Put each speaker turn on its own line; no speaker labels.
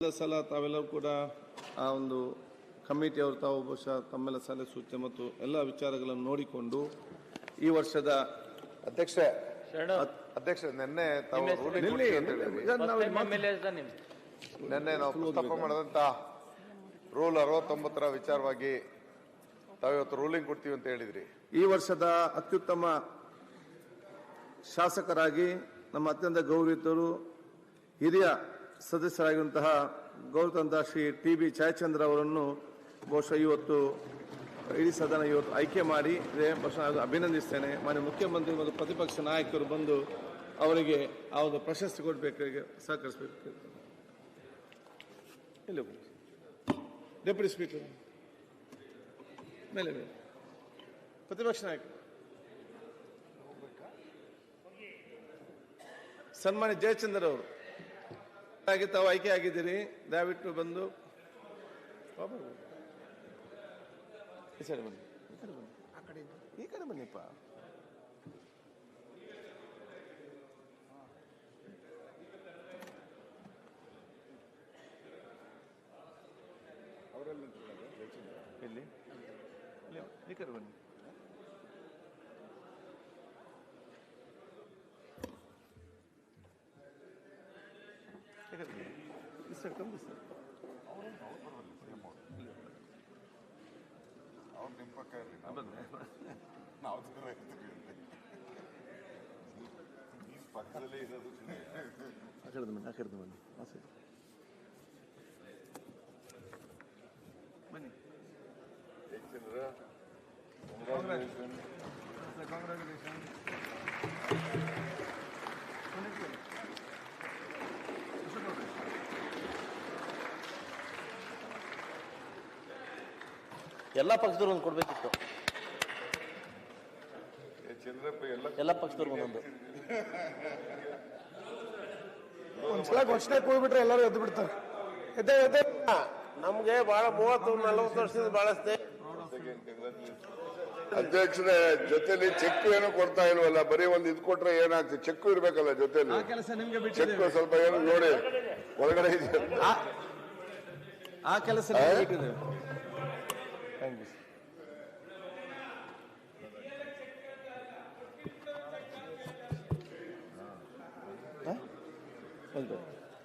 ಕಳೆದ ಸಲ ತಾವೆಲ್ಲರೂ ಕೂಡ ಆ ಒಂದು ಕಮಿಟಿಯವರು ತಾವು ಬಹುಶಃ ತಮ್ಮೆಲ್ಲ ಸಲಹೆ ಸೂಚನೆ ಮತ್ತು ಎಲ್ಲ ವಿಚಾರಗಳನ್ನು ನೋಡಿಕೊಂಡು ಈ ವರ್ಷದ
ಅಧ್ಯಕ್ಷ ಅಧ್ಯಕ್ಷ ನಿನ್ನೆ ತಾವು ruling
ನಿನ್ನೆ-
ಕೊಡ್ತೀವಿ ಅಂತ ಹೇಳಿದ್ರಿ.
ಇದನ್ನು ನಾವು ತಪ್ಪು ಮಾಡದಂತ
ನಿನ್ನೆ ನಾವು ಪ್ರಸ್ತಾಪ ಮಾಡಿದಂತ ರೂಲ್ ಅರವತ್ತೊಂಬತ್ತರ ವಿಚಾರವಾಗಿ ತಾವಿವತ್ತು ರೂಲಿಂಗ್ ಕೊಡ್ತೀವಿ ಅಂತ ಹೇಳಿದ್ರಿ.
ಈ ವರ್ಷದ ಅತ್ಯುತ್ತಮ ಶಾಸಕರಾಗಿ ನಮ್ಮ ಅತ್ಯಂತ ಗೌರವಿತರು ಹಿರಿಯ ಸದಸ್ಯರಾಗಿರುವಂತಹ ಗೌರತಂತ ಶ್ರೀ ಟಿ ಬಿ ಜಯಚಂದ್ರ ಅವರನ್ನು ಬಹುಶಃ ಇವತ್ತು ಇಡೀ ಸದನ ಇವತ್ತು ಆಯ್ಕೆ ಮಾಡಿ. ಬಹುಶಃ ಅಭಿನಂದಿಸ್ತೇನೆ. ಮಾನ್ಯ ಮುಖ್ಯಮಂತ್ರಿ ಮತ್ತು ಪ್ರತಿಪಕ್ಷ ನಾಯಕರು ಬಂದು ಅವರಿಗೆ ಆ ಒಂದು ಪ್ರಶಸ್ತಿ ಕೊಡಬೇಕು ಸಹಕರಿಸಬೇಕು ಇಲ್ಲ ಡೆಪ್ಯೂಟಿ ಸ್ಪೀಕರ್ ಮೇಲೆ ಪ್ರತಿಪಕ್ಷ ನಾಯಕ ಸನ್ಮಾನ್ಯ ಜಯಚಂದ್ರ ಅವರು. ಹಾಗೆ ತಾವು ಆಯ್ಕೆ ಆಗಿದ್ದೀರಿ? ದಯವಿಟ್ಟು ಬಂದು. ಈ ಸೈಡ್ ಬನ್ನಿ. ಈ ಕಡೆ ಬನ್ನಿ. ಈ ಕಡೆ ಬನ್ನಿಪ್ಪ. ಎಲ್ಲಿ? ಇಲ್ಲಿ, ಈ ಕಡೆ ಬನ್ನಿ. ಈ ಕಡೆ ಬನ್ನಿ. ಈ ಸೈಡ್ come this side.
ಅವ್ರು ನಿಮ್ಮ ಪಕ್ಕ ಇರ್ಲಿ
ಆ, ಬನ್ನಿ.
ನಾವು ದೂರ ಇರ್ತೀವಿ ಈ ಪಕ್ಕದಲ್ಲೇ ಇರೋದು
ಆ ಕಡೆ ಬನ್ನಿ ಆ ಕಡೆ ಬನ್ನಿ ಆ ಸೈಡ್ ಬನ್ನಿ
ಯಾಕಂದ್ರೆ
ಕಾಂಗ್ರ್ಯಾಚುಲೇಷನ್
ಎಲ್ಲ ಪಕ್ಷದವ್ರು ಒಂದು ಕೊಡ್ಬೇಕಿತ್ತು.
ಚಂದ್ರಪ್ಪ ಎಲ್ಲ
ಪಕ್ಷದವ್ರು ಒಂದೊಂದು.
ಒಂದ್ಸಲ ಘೋಷಣೆ ಕೂಗ್ಬಿಟ್ರೆ ಎಲ್ಲರೂ ಎದ್ದು ಬಿಡ್ತಾರೆ. ಎದ್ದೆ ಎದ್ದೆ.
ನಮ್ಗೆ ಬಹಳ ಮೂವತ್ತು ನಲವತ್ತು ವರ್ಷದಿಂದ ಬಹಳಷ್ಟೇ
ಅಧ್ಯಕ್ಷರೇ ಜೊತೆಲಿ ಚೆಕ್ ಏನು ಕೊಡ್ತಾ ಇಲ್ವಲ್ಲ? ಬರೀ ಒಂದ್ ಇದು ಕೊಟ್ರೆ ಏನಾಗ್ತದೆ? ಚೆಕ್ ಇರ್ಬೇಕಲ್ಲ ಜೊತೆಲಿ.
ಕೆಲಸ ನಿಮ್ಗೆ
ಚೆಕ್ ಸ್ವಲ್ಪ ಏನು ನೋಡಿ. ಒಳಗಡೆ ಇದೆ.
ಆ- ಆ ಕೆಲಸ Osvaldo.